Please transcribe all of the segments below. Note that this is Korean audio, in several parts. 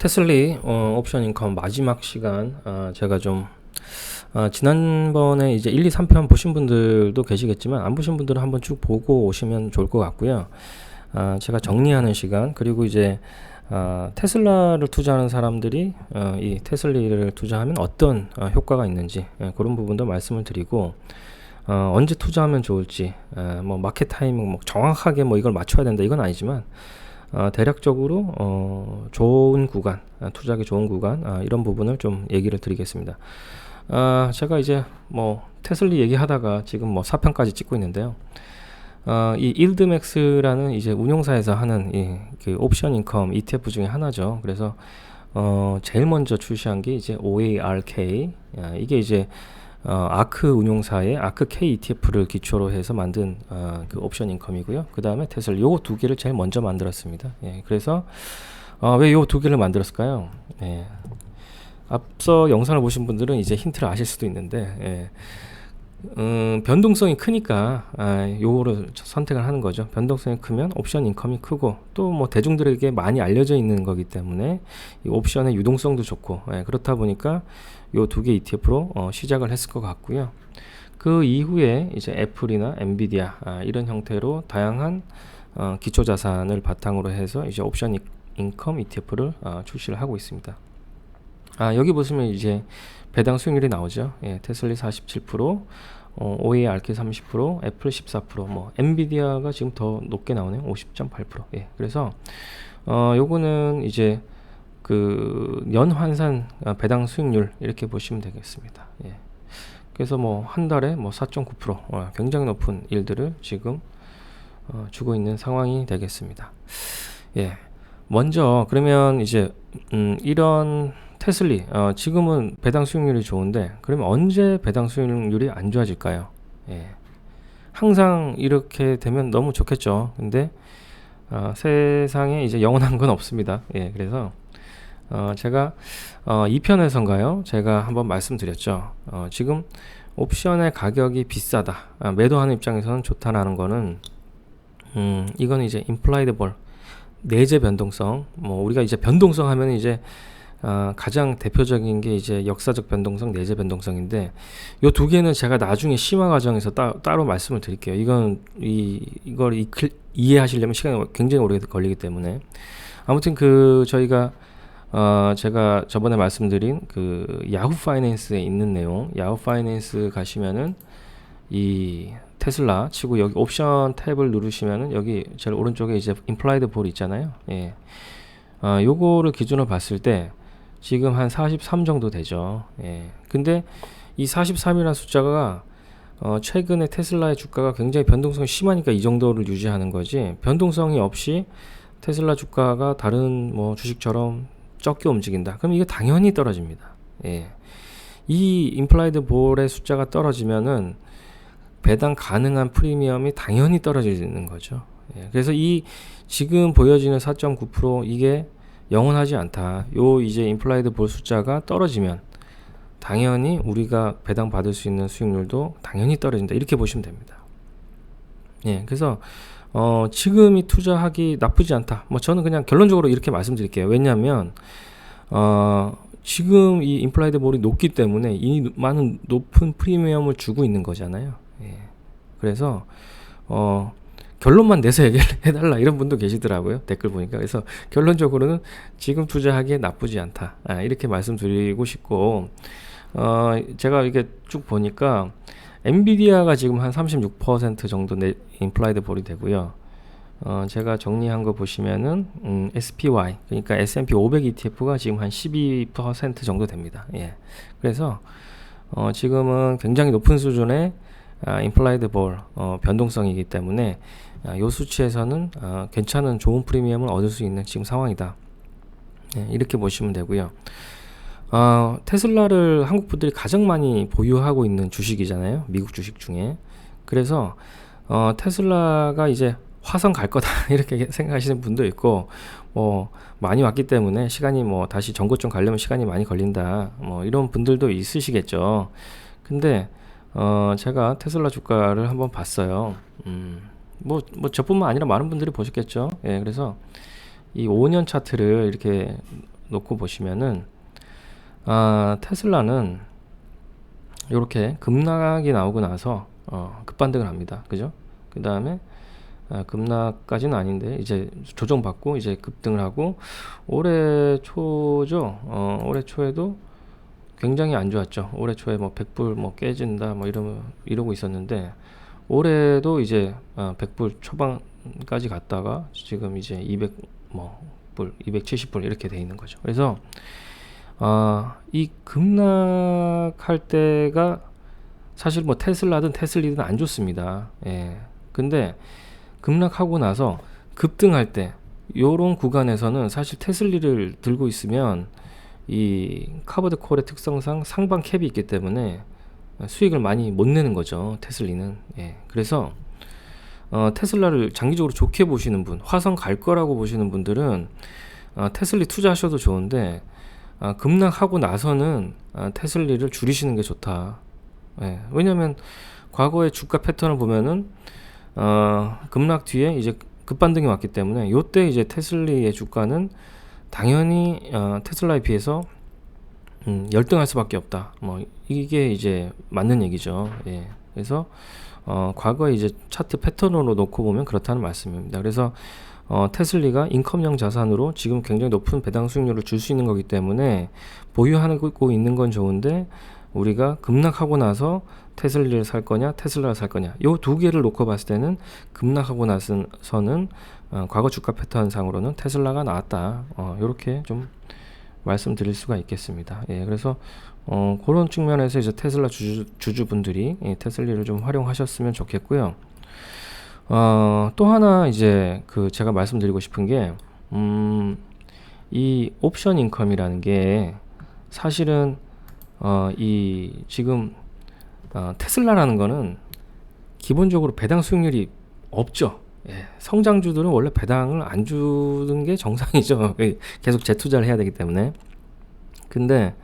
테슬리 어, 옵션 인컴 마지막 시간 아, 제가 좀 아, 지난번에 이제 1, 2, 3편 보신 분들도 계시겠지만 안 보신 분들은 한번 쭉 보고 오시면 좋을 것 같고요. 아, 제가 정리하는 시간 그리고 이제 아, 테슬라를 투자하는 사람들이 어, 이 테슬리를 투자하면 어떤 어, 효과가 있는지 예, 그런 부분도 말씀을 드리고 어, 언제 투자하면 좋을지 에, 뭐 마켓 타이밍 뭐 정확하게 뭐 이걸 맞춰야 된다 이건 아니지만 어, 대략적으로 어, 좋은 구간, 아, 투자하기 좋은 구간 아, 이런 부분을 좀 얘기를 드리겠습니다. 아, 제가 이제 뭐 테슬리 얘기하다가 지금 뭐 4편까지 찍고 있는데요. 어, 이 일드맥스라는 이제 운용사에서 하는 이, 그 옵션 인컴 ETF 중에 하나죠. 그래서 어, 제일 먼저 출시한 게 이제 OARK 아, 이게 이제 어, 아크 운용사의 아크 K ETF를 기초로 해서 만든 어, 그 옵션 인컴이고요. 그 다음에 테슬라 요거 두 개를 제일 먼저 만들었습니다. 예, 그래서 어, 왜요 두 개를 만들었을까요? 예, 앞서 영상을 보신 분들은 이제 힌트를 아실 수도 있는데 예, 음, 변동성이 크니까 아, 요거를 선택을 하는 거죠. 변동성이 크면 옵션 인컴이 크고 또 뭐 대중들에게 많이 알려져 있는 거기 때문에 이 옵션의 유동성도 좋고 예, 그렇다 보니까 요 두 개 ETF로 어, 시작을 했을 것 같고요. 그 이후에 이제 애플이나 엔비디아 아, 이런 형태로 다양한 어, 기초 자산을 바탕으로 해서 이제 옵션 이- 인컴 ETF를 어, 출시를 하고 있습니다. 아, 여기 보시면 이제 배당 수익률이 나오죠. 예, 테슬리 47%, 어, OARK 30%, 애플 14%, 뭐 엔비디아가 지금 더 높게 나오네요. 50.8%. 예. 그래서 어, 요거는 이제 그 연환산 아, 배당 수익률 이렇게 보시면 되겠습니다. 예. 그래서 뭐 한 달에 뭐 4.9% 어, 굉장히 높은 일들을 지금 어, 주고 있는 상황이 되겠습니다. 예. 먼저 그러면 이제 음, 이런 테슬리 어, 지금은 배당 수익률이 좋은데 그러면 언제 배당 수익률이 안 좋아질까요? 예. 항상 이렇게 되면 너무 좋겠죠. 근데 어, 세상에 이제 영원한 건 없습니다. 예. 그래서 어, 제가 어, 2편에선가요? 제가 한번 말씀드렸죠. 어, 지금 옵션의 가격이 비싸다. 아, 매도하는 입장에서는 좋다라는 거는 음, 이건 이제 임플라이드 볼 내재 변동성. 뭐 우리가 이제 변동성 하면 이제 아, 가장 대표적인 게 이제 역사적 변동성, 내재 변동성인데 요 두 개는 제가 나중에 심화 과정에서 따, 따로 말씀을 드릴게요. 이건 이 이걸 이, 이해하시려면 시간이 굉장히 오래 걸리기 때문에 아무튼 그 저희가 어 제가 저번에 말씀드린 그 야후 파이낸스에 있는 내용, 야후 파이낸스 가시면은 이 테슬라 치고 여기 옵션 탭을 누르시면은 여기 제일 오른쪽에 이제 임플라이드 볼 있잖아요. 예. 아, 요거를 기준으로 봤을 때 지금 한 43 정도 되죠. 예. 근데 이 43이라는 숫자가 어, 최근에 테슬라의 주가가 굉장히 변동성이 심하니까 이 정도를 유지하는 거지. 변동성이 없이 테슬라 주가가 다른 뭐 주식처럼 적게 움직인다. 그럼 이게 당연히 떨어집니다. 예. 이 임플라이드 볼의 숫자가 떨어지면은 배당 가능한 프리미엄이 당연히 떨어지는 거죠. 예. 그래서 이 지금 보여지는 4.9% 이게 영원하지 않다. 요 이제 임플라이드 볼 숫자가 떨어지면 당연히 우리가 배당 받을 수 있는 수익률도 당연히 떨어진다. 이렇게 보시면 됩니다. 예. 그래서 어, 지금이 투자하기 나쁘지 않다. 뭐 저는 그냥 결론적으로 이렇게 말씀드릴게요. 왜냐하면 어, 지금 이 임플라이드 볼이 높기 때문에 이 많은 높은 프리미엄을 주고 있는 거잖아요. 예. 그래서 어, 결론만 내서 얘기를 해달라 이런 분도 계시더라고요 댓글 보니까 그래서 결론적으로는 지금 투자하기에 나쁘지 않다 아, 이렇게 말씀드리고 싶고 어, 제가 이게 쭉 보니까 엔비디아가 지금 한 36% 정도 내 임플라이드 볼이 되고요 어, 제가 정리한 거 보시면은 음, SPY 그러니까 S&P 500 ETF가 지금 한 12% 정도 됩니다 예. 그래서 어, 지금은 굉장히 높은 수준의 아, 임플라이드 볼 어, 변동성이기 때문에 아, 요 수치에서는 아, 괜찮은 좋은 프리미엄을 얻을 수 있는 지금 상황이다. 네, 이렇게 보시면 되고요. 어, 테슬라를 한국 분들이 가장 많이 보유하고 있는 주식이잖아요. 미국 주식 중에. 그래서 어, 테슬라가 이제 화성 갈 거다 이렇게 생각하시는 분도 있고 뭐 많이 왔기 때문에 시간이 뭐 다시 전고점 가려면 시간이 많이 걸린다 뭐 이런 분들도 있으시겠죠. 근데 어, 제가 테슬라 주가를 한번 봤어요. 음, 뭐, 뭐, 저뿐만 아니라 많은 분들이 보셨겠죠. 예, 그래서 이 5년 차트를 이렇게 놓고 보시면은 아, 테슬라는 이렇게 급락이 나오고 나서 어, 급반등을 합니다. 그죠? 그 다음에 아, 급락까지는 아닌데 이제 조정받고 이제 급등을 하고 올해 초죠. 어, 올해 초에도 굉장히 안 좋았죠. 올해 초에 뭐 100불 뭐 깨진다 뭐 이러 이러고 있었는데 올해도 이제 어, 100불 초반까지 갔다가 지금 이제 200 뭐 불 270불 이렇게 돼 있는 거죠. 그래서 아, 이 급락할 때가 사실 뭐 테슬라든 테슬리든 안 좋습니다. 예. 근데 급락하고 나서 급등할 때 요런 구간에서는 사실 테슬리를 들고 있으면 이 카버드 콜의 특성상 상방 캡이 있기 때문에 수익을 많이 못 내는 거죠. 테슬리는. 예. 그래서 어, 테슬라를 장기적으로 좋게 보시는 분, 화성 갈 거라고 보시는 분들은 어, 테슬리 투자하셔도 좋은데 아, 급락하고 나서는 아, 테슬리를 줄이시는 게 좋다. 예, 왜냐하면 과거의 주가 패턴을 보면은 어, 급락 뒤에 이제 급반등이 왔기 때문에 요때 이제 테슬리의 주가는 당연히 어, 테슬라에 비해서 음, 열등할 수밖에 없다. 뭐 이게 이제 맞는 얘기죠. 예. 그래서 어, 과거에 이제 차트 패턴으로 놓고 보면 그렇다는 말씀입니다. 그래서 어, 테슬리가 인컴형 자산으로 지금 굉장히 높은 배당 수익률을 줄 수 있는 거기 때문에 보유하고 있는 건 좋은데 우리가 급락하고 나서 테슬리를 살 거냐 테슬라를 살 거냐. 요두 개를 놓고 봤을 때는 급락하고 나서는 어, 과거 주가 패턴 상으로는 테슬라가 나왔다. 어, 요렇게 좀 말씀드릴 수가 있겠습니다. 예 그래서 어, 그런 측면에서 이제 테슬라 주주, 주주분들이 예, 테슬리를 좀 활용하셨으면 좋겠고요 어, 또 하나 이제 그 제가 말씀드리고 싶은 게, 음, 이 옵션 인컴이라는 게 사실은 어, 이 지금 어, 테슬라라는 거는 기본적으로 배당 수익률이 없죠. 예, 성장주들은 원래 배당을 안 주는 게 정상이죠. 계속 재투자를 해야 되기 때문에. 근데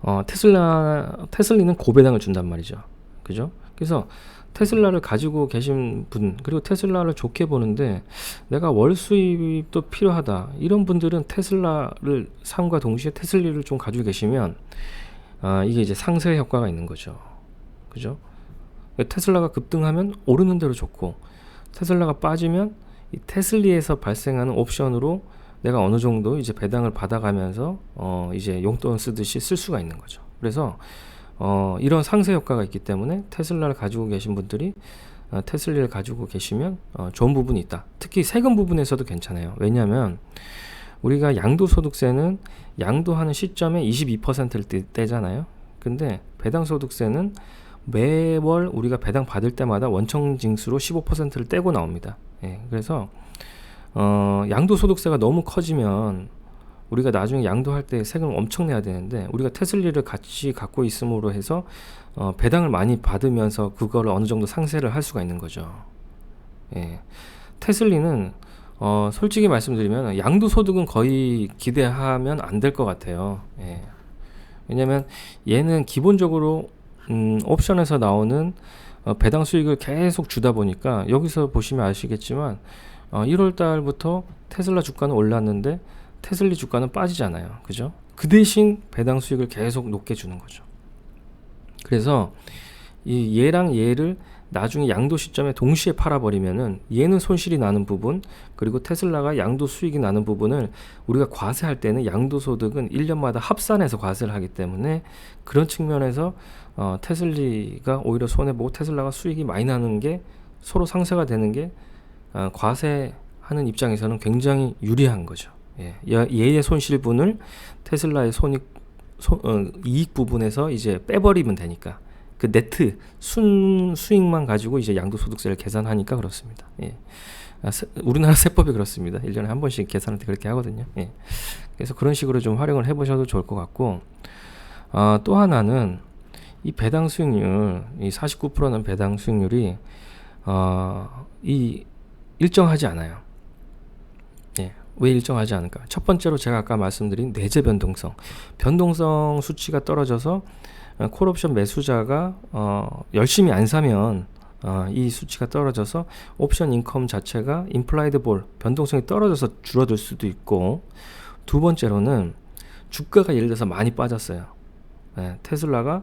어, 테슬라 테슬리는 고배당을 준단 말이죠. 그죠? 그래서 테슬라를 가지고 계신 분 그리고 테슬라를 좋게 보는데 내가 월 수입도 필요하다. 이런 분들은 테슬라를 삼과 동시에 테슬리를 좀 가지고 계시면 아 이게 이제 상세 효과가 있는 거죠. 그죠? 테슬라가 급등하면 오르는 대로 좋고 테슬라가 빠지면 이 테슬리에서 발생하는 옵션으로 내가 어느 정도 이제 배당을 받아가면서 어 이제 용돈 쓰듯이 쓸 수가 있는 거죠. 그래서 어, 이런 상세 효과가 있기 때문에 테슬라를 가지고 계신 분들이 어, 테슬리를 가지고 계시면 어, 좋은 부분이 있다. 특히 세금 부분에서도 괜찮아요. 왜냐하면 우리가 양도소득세는 양도하는 시점에 22%를 떼 잖아요. 근데 배당소득세는 매월 우리가 배당 받을 때마다 원청징수로 15%를 떼고 나옵니다. 예, 그래서 어, 양도소득세가 너무 커지면 우리가 나중에 양도할 때 세금을 엄청 내야 되는데 우리가 테슬리를 같이 갖고 있음으로 해서 어, 배당을 많이 받으면서 그거를 어느 정도 상세를 할 수가 있는 거죠. 예. 테슬리는 어, 솔직히 말씀드리면 양도 소득은 거의 기대하면 안 될 것 같아요. 예. 왜냐면 얘는 기본적으로 음, 옵션에서 나오는 어, 배당 수익을 계속 주다 보니까 여기서 보시면 아시겠지만 어, 1월 달부터 테슬라 주가는 올랐는데 테슬리 주가는 빠지잖아요. 그죠? 그 대신 배당 수익을 계속 높게 주는 거죠. 그래서 이 얘랑 얘를 나중에 양도 시점에 동시에 팔아버리면은 얘는 손실이 나는 부분 그리고 테슬라가 양도 수익이 나는 부분을 우리가 과세할 때는 양도 소득은 1년마다 합산해서 과세를 하기 때문에 그런 측면에서 어, 테슬리가 오히려 손해보고 테슬라가 수익이 많이 나는 게 서로 상쇄가 되는 게 어, 과세하는 입장에서는 굉장히 유리한 거죠. 예, 얘의 손실분을 테슬라의 손익 소, 어, 이익 부분에서 이제 빼버리면 되니까 그 네트 순 수익만 가지고 이제 양도소득세를 계산하니까 그렇습니다. 예. 아, 세, 우리나라 세법이 그렇습니다. 1년에 한 번씩 계산할 때 그렇게 하거든요. 예. 그래서 그런 식으로 좀 활용을 해보셔도 좋을 것 같고 어, 또 하나는 이 배당 수익률 이 49%는 배당 수익률이 어, 이 일정하지 않아요. 왜 일정하지 않을까? 첫 번째로 제가 아까 말씀드린 내재 변동성. 변동성 수치가 떨어져서 어, 콜옵션 매수자가 어, 열심히 안 사면 어, 이 수치가 떨어져서 옵션 인컴 자체가 인플라이드 볼 변동성이 떨어져서 줄어들 수도 있고 두 번째로는 주가가 예를 들어서 많이 빠졌어요. 예, 테슬라가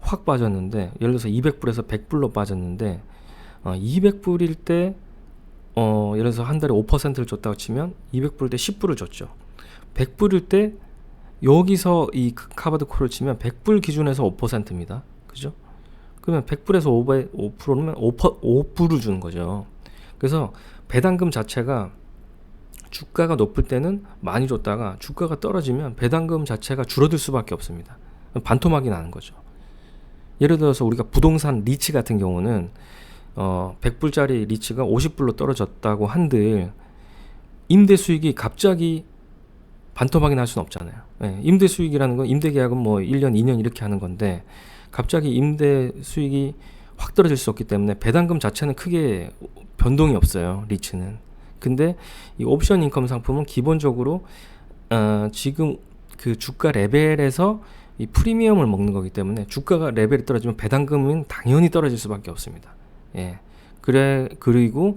확 빠졌는데 예를 들어서 200불에서 100불로 빠졌는데 어, 200불일 때 어, 예를 들어서 한 달에 5%를 줬다고 치면 200불일 때 10불을 줬죠. 100불일 때 여기서 이 카바드 콜을 치면 100불 기준에서 5%입니다. 그죠? 그러면 100불에서 5%면 5%, 5불을 주는 거죠. 그래서 배당금 자체가 주가가 높을 때는 많이 줬다가 주가가 떨어지면 배당금 자체가 줄어들 수밖에 없습니다. 반토막이 나는 거죠. 예를 들어서 우리가 부동산 리츠 같은 경우는 어 100불짜리 리츠가 50불로 떨어졌다고 한들 임대 수익이 갑자기 반토막이 날 수는 없잖아요. 예, 임대 수익이라는 건 임대 계약은 뭐 1년, 2년 이렇게 하는 건데 갑자기 임대 수익이 확 떨어질 수 없기 때문에 배당금 자체는 크게 변동이 없어요. 리츠는. 근데 이 옵션 인컴 상품은 기본적으로 어, 지금 그 주가 레벨에서 이 프리미엄을 먹는 거기 때문에 주가가 레벨이 떨어지면 배당금은 당연히 떨어질 수밖에 없습니다. 예. 그래 그리고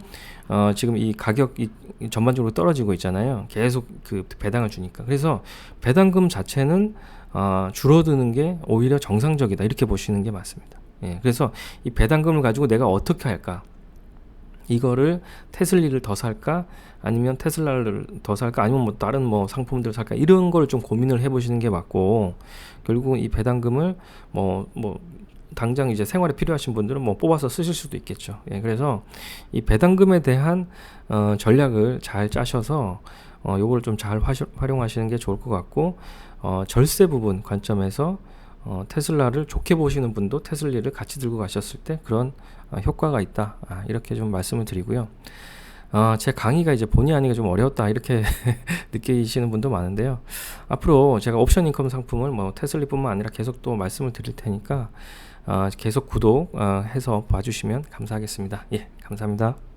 어, 지금 이 가격이 전반적으로 떨어지고 있잖아요. 계속 그 배당을 주니까. 그래서 배당금 자체는 어, 줄어드는 게 오히려 정상적이다. 이렇게 보시는 게 맞습니다. 예. 그래서 이 배당금을 가지고 내가 어떻게 할까? 이거를 테슬리를 더 살까 아니면 테슬라를 더 살까 아니면 뭐 다른 뭐 상품들을 살까 이런 걸 좀 고민을 해 보시는 게 맞고 결국 이 배당금을 뭐뭐 당장 이제 생활에 필요하신 분들은 뭐 뽑아서 쓰실 수도 있겠죠. 예, 그래서 이 배당금에 대한 어, 전략을 잘 짜셔서 어, 요걸 좀 잘 활용하시는 게 좋을 것 같고 어, 절세 부분 관점에서 어, 테슬라를 좋게 보시는 분도 테슬리를 같이 들고 가셨을 때 그런 어, 효과가 있다. 아, 이렇게 좀 말씀을 드리고요. 어, 제 강의가 이제 본의 아니게 좀 어려웠다 이렇게 느끼시는 분도 많은데요. 앞으로 제가 옵션 인컴 상품을 뭐 테슬리뿐만 아니라 계속 또 말씀을 드릴 테니까 어, 계속 구독 어, 해서 봐주시면 감사하겠습니다. 예, 감사합니다.